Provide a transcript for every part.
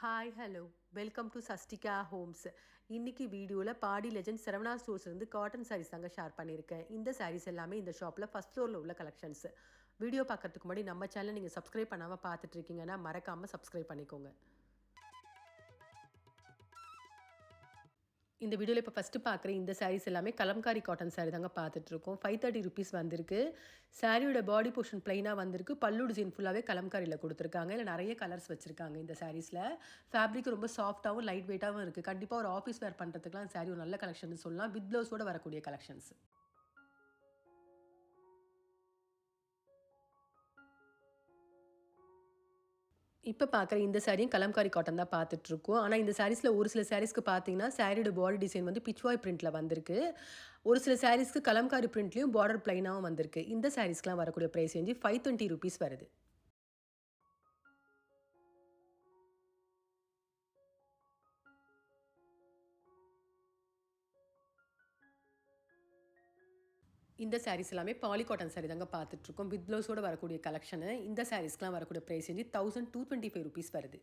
Hi hello welcome to Sastika Holmes இன்றைக்கி வீடியோவில் Padi legend Saravana ஸ்டோர்ஸ்லேருந்து காட்டன் சாரீஸ் தாங்க ஷேர் பண்ணியிருக்கேன். இந்த சாரீஸ் எல்லாமே இந்த ஷாப்பில் ஃபஸ்ட் ஃப்ளோரில் உள்ள கலெக்ஷன்ஸ் வீடியோ பார்க்கறதுக்கு முன்னாடி நம்ம சேனல் நீங்கள் சப்ஸ்கிரைப் பண்ணாமல் பார்த்துட்ருக்கீங்கன்னா மறக்காமல் சப்ஸ்கிரைப் பண்ணிக்கோங்க. இந்த வீடியோவில் இப்போ ஃபஸ்ட்டு பார்க்குற இந்த சாரீஸ் எல்லாமே கலம்காரி காட்டன் சாரீ தாங்க பார்த்துட்ருக்கோம் ஃபைவ் தேர்ட்டி ருபீஸ் வந்திருக்கு. சாரியோட பாடி போர்ஷன் ப்ளைனாக வந்திருக்கு. பல்லு டிசைன் ஃபுல்லாகவே கலம்காரியில் கொடுத்துருக்காங்க. இல்லை நிறைய கலர்ஸ் வச்சுருக்காங்க இந்த சாரீஸில் ஃபேப்ரிக் ரொம்ப சாஃப்ட்டாகவும் லைட் வெயிட்டாகவும் இருக்குது கண்டிப்பாக ஒரு ஆஃபீஸ் வேர் பண்ணுறதுக்குலாம் சாரீ ஒரு நல்ல கலெக்ஷன் சொல்லலாம். வித் ப்ளவுஸோடு வரக்கூடிய கலெக்ஷன்ஸ் இப்போ பார்க்குற இந்த சாரியும் கலம்காரி காட்டன் தான் பார்த்துட்ருக்கோம் ஆனால் இந்த சாரீஸில் ஒரு சில சாரீஸ்க்கு பார்த்தீங்கன்னா சாரியோட பார்டர் டிசைன் வந்து பிச்வாய் பிரிண்ட்டில் வந்திருக்கு. ஒரு சில சாரீஸ்க்கு கலம்காரி பிரிண்ட்லேயும் பார்டர் பிளைனாகவும் வந்திருக்கு. இந்த சாரீஸ்க்கெலாம் வரக்கூடிய ப்ரைஸ் வந்து ஃபைவ் டுவெண்ட்டி ருபீஸ் வருது. இந்த சாரீஸ் எல்லாமே பாலி காட்டன் சாரீ தாங்க பார்த்துட்ருக்கோம். வித் ப்ளவுஸோட வரக்கூடிய கலெக்ஷனு இந்த சாரீஸ்க்கெலாம் வரக்கூடிய ப்ரைஸ் வந்து thousand two twenty five rupees வருது.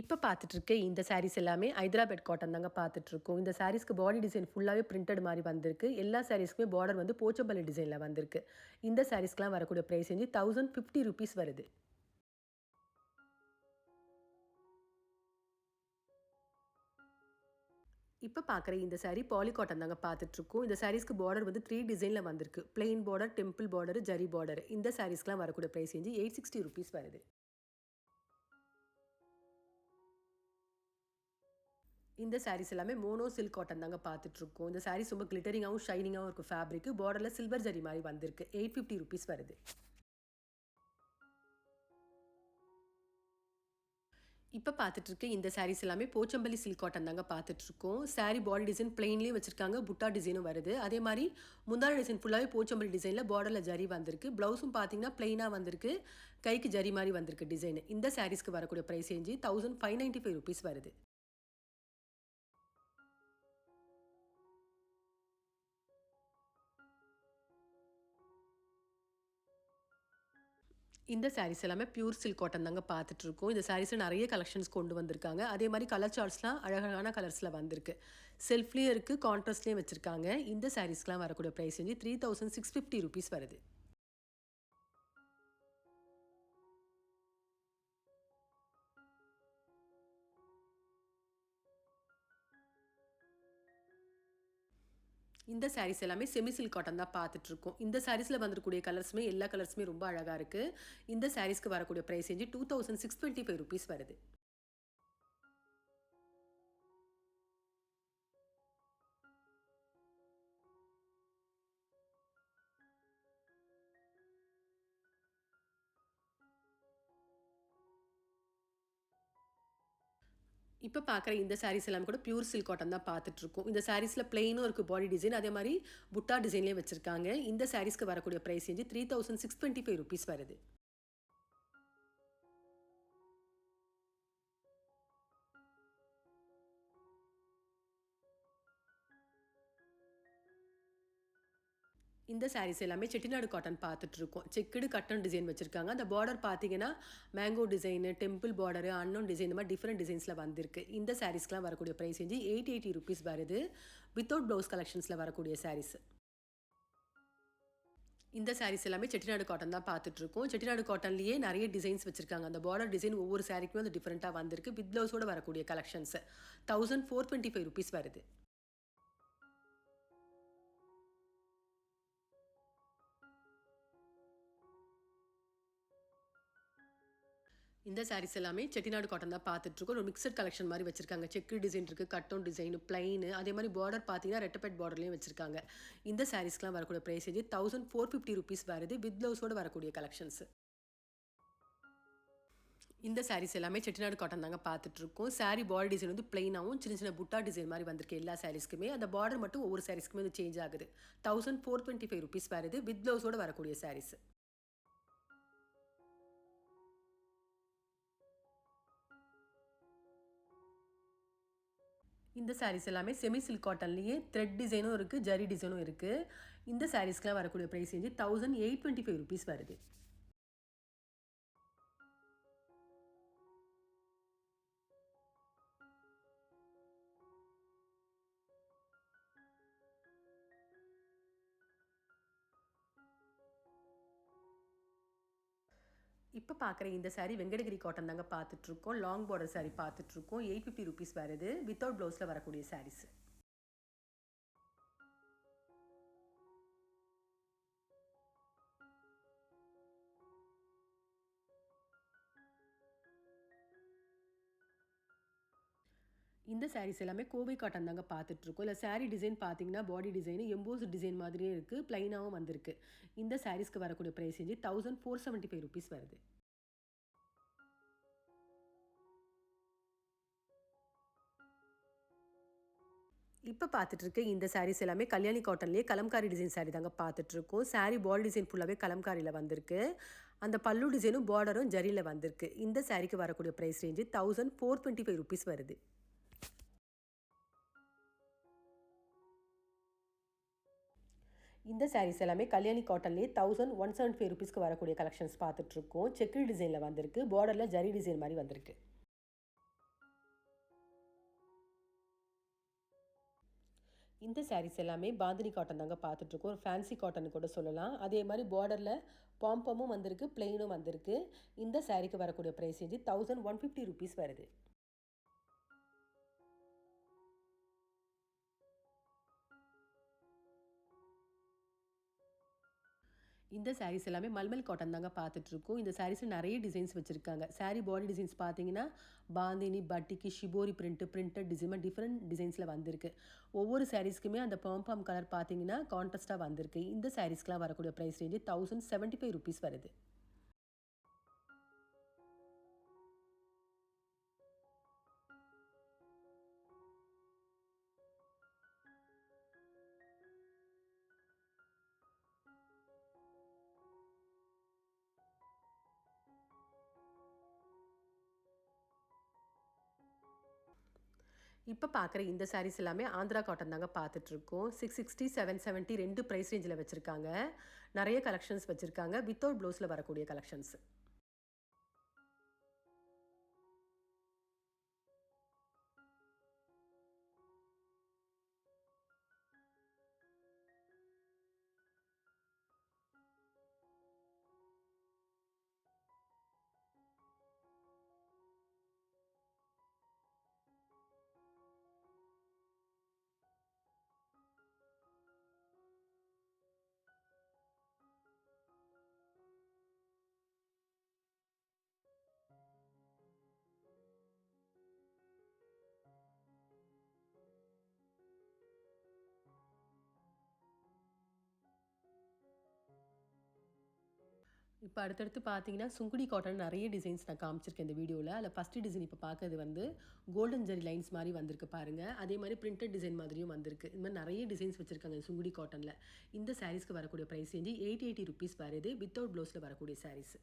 இப்போ பார்த்துட்ருக்க இந்த சாரீஸ் எல்லாமே ஹைதராபாத் காட்டன் தாங்க பார்த்துட்ருக்கோம். இந்த சாரீஸ்க்கு பாடி டிசைன் ஃபுல்லாகவே பிரிண்டட் மாதிரி வந்திருக்கு. எல்லா சாரீஸ்க்குமே பார்டர் வந்து போச்சம்பள்ளி டிசைனில் வந்திருக்கு. இந்த சாரீஸ்க்கெலாம் வரக்கூடிய ப்ரைஸ் வந்து தௌசண்ட் ஃபிஃப்டி ருபீஸ் வருது. இப்போ பார்க்குற இந்த சாரீ பாலி காட்டன் தாங்க பார்த்துட்ருக்கோம் இந்த சாரீஸ்க்கு பார்டர் வந்து த்ரீ டிசைனில் வந்திருக்கு. Plain border temple border zari border இந்த சாரீஸ்க்குலாம் வரக்கூடிய ப்ரைஸ் வந்து எயிட் சிக்ஸ்டி ருபீஸ் வருது. இந்த சாரீஸ் எல்லாமே மோனோ சில்க் காட்டன் தாங்க பார்த்துட்ருக்கோம் இந்த சாரீஸ் ரொம்ப கிளிட்டரிங்காகவும் ஷைனிங்காகவும் இருக்கும் ஃபேப்ரிக்கு பார்டரில் சில்வர் ஜரி மாதிரி வந்திருக்கு. எயிட் ஃபிஃப்டி ருபீஸ் வருது. இப்போ பார்த்துட்ருக்க இந்த சாரீஸ் எல்லாமே போச்சம்பள்ளி சில்க் காட்டன் தாங்க பார்த்துட்ருக்கோம் சாரீ பாடி டிசைன் பிளெயின்லேயே வச்சுருக்காங்க புட்டா டிசைனும் வருது. அதே மாதிரி முந்தான டிசைன் ஃபுல்லாகவே போச்சம்பள்ளி டிசைனில் பார்டரில் ஜரி வந்திருக்கு. ப்ளவுஸும் பார்த்தீங்கன்னா பிளெயினாக வந்திருக்கு. கைக்கு ஜரி மாதிரி வந்திருக்கு டிசைன் இந்த சாரீஸ்க்கு வரக்கூடிய ப்ரைஸ் செஞ்சு thousand five ninety five rupees வருது. இந்த சாரீஸ் எல்லாமே பியூர் சில்க் காட்டன் தாங்க பார்த்துட்ருக்கோம். இந்த சாரீஸில் நிறைய கலெக்ஷன்ஸ் கொண்டு வந்திருக்காங்க. அதே மாதிரி கலர் சார்ட்ஸ்லாம் அழகழகான கலர்ஸில் வந்திருக்கு. செல்ஃப்லேயும் இருக்குது கான்ட்ராஸ்ட்லேயும் வச்சுருக்காங்க. இந்த சாரீஸ்க்கெலாம் வரக்கூடிய ப்ரைஸ் வந்து three thousand six fifty rupees வருது. இந்த சாரீஸ் எல்லாமே செமி சில்க் காட்டன் தான் பார்த்துட்ருக்கோம். இந்த சாரீஸில் வந்துருக்கூடிய கலர்ஸுமே எல்லா கலர்ஸுமே ரொம்ப அழகாக இருக்குது இந்த சாரீஸ்க்கு வரக்கூடிய ப்ரைஸ் செஞ்சு two thousand six twenty five rupees வருது. இப்போ பார்க்குற இந்த சாரீஸ் எல்லாம் கூட பியூர் சில்க் காட்டன் தான் பார்த்துட்ருக்கோம் இந்த சாரீஸில் பிளெயினும் இருக்குது பாடி டிசைன் அதே மாதிரி புட்டா டிசைன்லேயே வச்சுருக்காங்க. இந்த சாரீஸ்க்கு வரக்கூடிய ப்ரைஸ் வந்து three thousand six twenty five rupees வருது. இந்த சாரீஸ் எல்லாமே செட்டிநாடு காட்டன் பார்த்துட்ருக்கோம். செக்குடு கட்டன் டிசைன் வச்சுருக்காங்க. அந்த பார்டர் பார்த்தீங்கன்னா mango design temple border unknown design இந்த மாதிரி டிஃப்ரெண்ட் டிசைன்ஸில் வந்திருக்கு. இந்த சாரீஸ்க்கெலாம் வரக்கூடிய ப்ரைஸ் வந்து எயிட் எயிட்டி ருபீஸ் வருது. வித்தவுட் ப்ளவுஸ் கலெக்ஷன்ஸில் வரக்கூடிய சாரீஸ் இந்த சாரீஸ் எல்லாமே செட்டிநாடு காட்டன் தான் பார்த்துட்ருக்கோம். செட்டிநாடு காட்டன்லேயே நிறைய டிசைன்ஸ் வச்சுருக்காங்க. அந்த பார்டர் டிசைன் ஒவ்வொரு சாரீக்குமே அது டிஃப்ரெண்ட்டாக வந்திருக்கு. வித் ப்ளவுஸோடு வரக்கூடிய collections thousand four twenty five rupees வருது. இந்த சாரீஸ் எல்லாமே செட்டிநாடு காட்டன் தான் பார்த்துட்ருக்கோம். ஒரு மிக்சட் கலெக்ஷன் மாதிரி வச்சிருக்காங்க. செக்கு டிசைன் இருக்குது கட்டோன் டிசைன் பிளைனு அதே மாதிரி பார்டர் பார்த்தீங்கன்னா ரெட்டப்பேட் பார்டர்லேயும் வச்சிருக்காங்க. இந்த சாரீஸ்க்கெலாம் வரக்கூடிய ப்ரைஸ் வந்து தௌசண்ட் ஃபோர் ஃபிஃப்டி ருபீஸ் வருது வித் ப்ளவுஸோடு வரக்கூடிய கலெக்ஷன்ஸ் இந்த சாரீஸ் எல்லாமே செட்டிநாடு காட்டன் தாங்க பார்த்துட்ருக்கோம். சாரீ பாடி டிசைன் வந்து பிளைனாகவும் சின்ன சின்ன புட்டா டிசைன் மாதிரி வந்திருக்கு எல்லா சாரீஸ்க்குமே அந்த பார்டர் மட்டும் ஒவ்வொரு சாரீஸ்க்குமே வந்து சேஞ்ச் ஆகுது. Thousand four twenty five rupees வருது வித் ப்ளவுஸோடு வரக்கூடிய சாரீஸ் இந்த சாரீஸ் எல்லாமே செமி சில்க் காட்டன்லேயே த்ரெட் டிசைனும் இருக்குது ஜரி டிசைனும் இருக்குது இந்த சாரீஸ்க்கெலாம் வரக்கூடிய ப்ரைஸ் வந்து thousand eight twenty five rupees வருது. இப்போ பார்க்குற இந்த சாரீ வெங்கடகிரி காட்டன் தாங்க பார்த்துட்ருக்கோம் லாங் பார்டர் சாரீ பார்த்துட்ருக்கோம் எயிட் ஃபிஃப்டி ருபீஸ் வருது வித்தவுட் ப்ளவுஸில் வரக்கூடிய சாரீஸ் இந்த சாரீஸ் எல்லாமே கோவை காட்டன் தாங்க பார்த்துட்ருக்கோம். இல்லை சாரீ டிசைன் பார்த்தீங்கன்னா பாடி டிசைனு எம்போஸ் டிசைன் மாதிரியே இருக்குது ப்ளைனாகவும் வந்திருக்கு. இந்த சாரீஸ்க்கு வரக்கூடிய price range thousand four seventy five rupees வருது. இப்போ பார்த்துட்டு இருக்க இந்த சாரீஸ் எல்லாமே கல்யாணி காட்டன்லேயே கலம்காரி டிசைன் சாரீ தாங்க பார்த்துட்ருக்கோம். சாரீ பாடி டிசைன் ஃபுல்லாகவே கலம்காரியில் வந்திருக்கு. அந்த பல்லு டிசைனும் பார்டரும் ஜரியில் வந்திருக்கு. இந்த சாரீக்கு வரக்கூடிய price range thousand four twenty five rupees வருது. இந்த சாரீஸ் எல்லாமே கல்யாணி காட்டன்லேயே தௌசண்ட் ஒன் செவன்ட்டி ஃபைவ் ருபீஸ்க்கு வரக்கூடிய கலெக்ஷன்ஸ் பார்த்துட்ருக்கோம். செக்கில் டிசைனில் வந்திருக்கு. பார்டரில் ஜரி டிசைன் மாதிரி வந்திருக்கு. இந்த சாரீஸ் எல்லாமே பாந்தினி காட்டன் தாங்க பார்த்துட்ருக்கோம். ஒரு ஃபேன்சி காட்டன் கூட சொல்லலாம். அதே மாதிரி பார்டரில் பாம்பமும் வந்திருக்கு பிளெயினும் வந்திருக்கு. இந்த சாரீக்கு வரக்கூடிய price range thousand one fifty rupees வருது. இந்த சாரீஸ் எல்லாமே மல்மல் காட்டன் தாங்க பார்த்துட்ருக்கோம். இந்த சாரீஸில் நிறைய டிசைன்ஸ் வச்சுருக்காங்க. சாரீ பாடி டிசைன்ஸ் பார்த்தீங்கன்னா பாந்தினி பட்டிக்கு shibori print printed design different டிசைன்ஸில் வந்திருக்கு. ஒவ்வொரு சாரீஸ்க்குமே அந்த பாம்பாம் கலர் பார்த்தீங்கன்னா கான்ட்ராஸ்ட்டாக வந்திருக்கு. இந்த சாரீஸ்க்கெலாம் வரக்கூடிய price range thousand seventy five rupees வருது. இப்போ பார்க்குற இந்த சாரீஸ் எல்லாமே ஆந்திரா காட்டன் தாங்க பார்த்துட்ருக்கோம் சிக்ஸ் சிக்ஸ்டி செவன் செவன்ட்டி ரெண்டு ப்ரைஸ் ரேஞ்சில் வச்சுருக்காங்க. நிறைய கலெக்ஷன்ஸ் வச்சுருக்காங்க. வித்தவுட் ப்ளவுஸில் வரக்கூடிய கலெக்ஷன்ஸ் இப்போ அடுத்தடுத்து பார்த்தீங்கன்னா சுங்குடி காட்டன் நிறைய டிசைன்ஸ் நான் காமிச்சிருக்கேன் இந்த வீடியோவில் அதில் ஃபஸ்ட்டு டிசைன் இப்போ பார்க்கறது வந்து கோல்டன் ஜரி லைன்ஸ் மாதிரி வந்திருக்கு பாருங்கள் அதே மாதிரி பிரிண்டட் டிசைன் மாதிரியும் வந்திருக்கு. இந்த மாதிரி நிறைய டிசைன்ஸ் வச்சுருக்காங்க சுங்குடி காட்டனில் இந்த சாரீஸ்க்கு வரக்கூடிய price range eighty eighty rupees வருது வித்தவுட் ப்ளவுஸில் வரக்கூடிய சாரீஸ்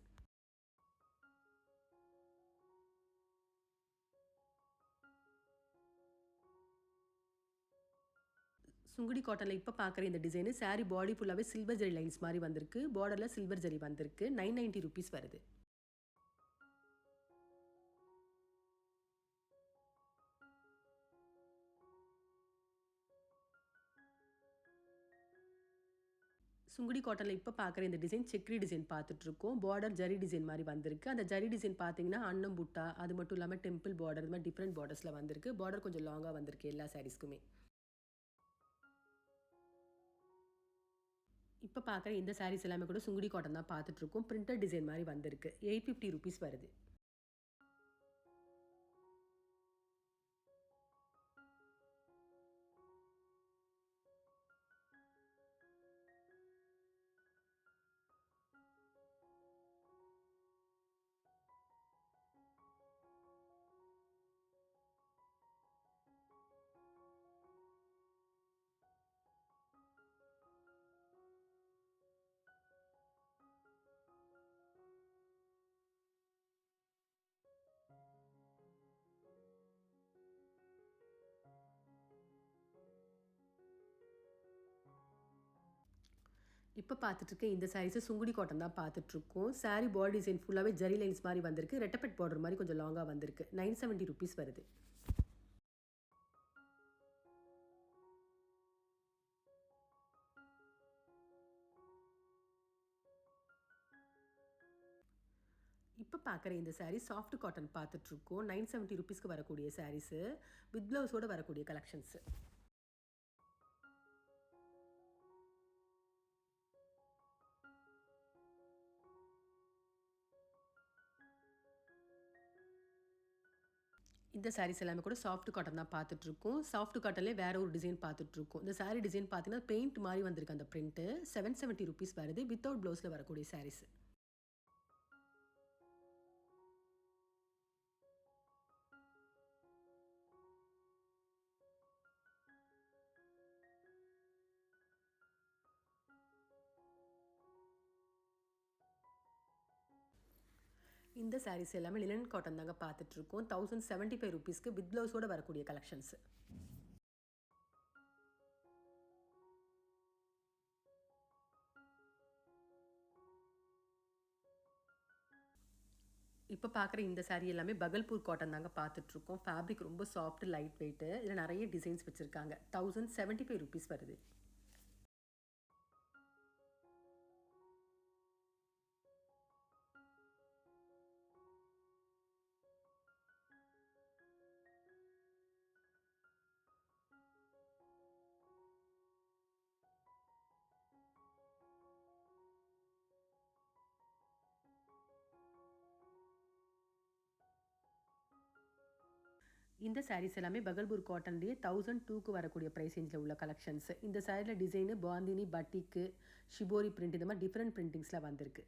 சுங்குடி காட்டனில் இப்போ பார்க்குற இந்த டிசைனு saree பாடி ஃபுல்லாகவே சில்வர் ஜெரி லைன்ஸ் மாதிரி வந்திருக்கு. பார்டரில் சில்வர் ஜெரி வந்திருக்கு. நைன் நைன்ட்டி ருபீஸ் வருது. சுங்குடி காட்டனில் இப்போ பார்க்குற இந்த டிசைன் செக்ரி டிசைன் பார்த்துட்ருக்கோம் பார்டர் ஜரி டிசைன் மாதிரி வந்திருக்கு. அந்த ஜரி டிசைன் பார்த்தீங்கன்னா அன்னம் புட்டா அது மட்டும் இல்லாமல் டெம்பிள் பார்டர் இது மாதிரி டிஃப்ரெண்ட் பார்டர்ஸில் வந்திருக்கு. பார்டர் கொஞ்சம் லாங்காக வந்திருக்கு எல்லா சாரீஸ்க்குமே இப்போ பார்க்குற இந்த சாரீஸ் எல்லாமே கூட சுங்குடி காட்டன் தான் பார்த்துட்ருக்கோம் பிரிண்டட் டிசைன் மாதிரி வந்திருக்கு. எயிட் ஃபிஃப்டி ருபீஸ் வருது. இப்போ பார்த்துட்ருக்க இந்த சாரீஸு சுங்குடி காட்டன் தான் பார்த்துட்ருக்கோம் சாரீ பாடி டிசைன் ஃபுல்லாகவே ஜரி லைன்ஸ் மாதிரி வந்திருக்கு. ரெட்டப்பெட் பார்டர் மாதிரி கொஞ்சம் லாங்காக வந்திருக்கு. நைன் செவன்ட்டி ருபீஸ் வருது. இப்போ பார்க்குற இந்த சாரீ சாஃப்ட் காட்டன் பார்த்துட்ருக்கோம் நைன் செவன்ட்டி ருபீஸ்க்கு வரக்கூடிய சாரீஸு வித் ப்ளவுஸோடு வரக்கூடிய கலெக்ஷன்ஸு இந்த சாரீஸ் எல்லாமே கூட சாஃப்ட் காட்டன் தான் பார்த்துட்ருக்கோம். சாஃப்ட் காட்டன்லேயே வேறு ஒரு டிசைன் பார்த்துட்ருக்கோம். இந்த சாரீ டிசைன் பார்த்தீங்கன்னா பெயிண்ட் மாதிரி வந்திருக்கு அந்த பிரிண்ட்டு செவன் செவன்ட்டி ருபீஸ் வருது. வித்தவுட் ப்ளவுஸில் வரக்கூடிய சாரீஸ் இந்த சாரீஸ் எல்லாமே லினன் காட்டன் தாங்க பார்த்துட்ருக்கோம். தௌசண்ட் செவன்ட்டி ஃபைவ் ருபீஸ்க்கு வித் ப்ளவுஸோடு வரக்கூடிய கலெக்ஷன்ஸ் இப்போ பார்க்குற இந்த சாரீ எல்லாமே பகல்பூர் காட்டன் தாங்க பார்த்துட்ருக்கோம். ஃபேப்ரிக் ரொம்ப சாஃப்ட் லைட் வெயிட்டு இதில் நிறைய டிசைன்ஸ் வச்சுருக்காங்க. தௌசண்ட் செவன்ட்டி ஃபைவ் ருபீஸ் வருது. இந்த சாரீஸ் எல்லாமே பகல்பூர் காட்டன்லேயே தௌசண்ட் டூக்கு வரக்கூடிய ப்ரைஸ் ரேஞ்சில் உள்ள கலெக்ஷன்ஸ் இந்த சாரியில் டிசைனு பாந்தினி பட்டிக்கு ஷிபோரி பிரிண்ட் இந்த மாதிரி டிஃப்ரெண்ட் பிரிண்டிங்ஸில் வந்திருக்கு.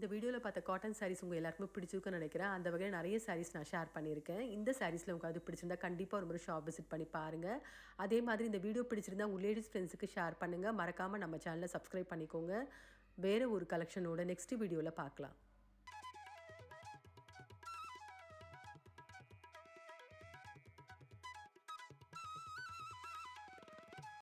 இந்த வீடியோவில் பார்த்த காட்டன் சாரீஸ் உங்கள் எல்லாருக்குமே பிடிச்சிருக்குன்னு நினைக்கிறேன். அந்த வகையில் நிறைய சாரீஸ் நான் ஷேர் பண்ணியிருக்கேன். இந்த சாரீஸில் உங்களுக்கு அது பிடிச்சிருந்தா கண்டிப்பாக ஒரு முறை ஷாப் விசிட் பண்ணி பாருங்கள் அதே மாதிரி இந்த வீடியோ பிடிச்சிருந்தா உங்கள் லேடிஸ் ஃப்ரெண்ட்ஸுக்கு ஷேர் பண்ணுங்கள் மறக்காமல் நம்ம சேனலை சப்ஸ்கிரைப் பண்ணிக்கோங்க. வேறு ஒரு கலெக்ஷனோட நெக்ஸ்ட் வீடியோவில் பார்க்கலாம்.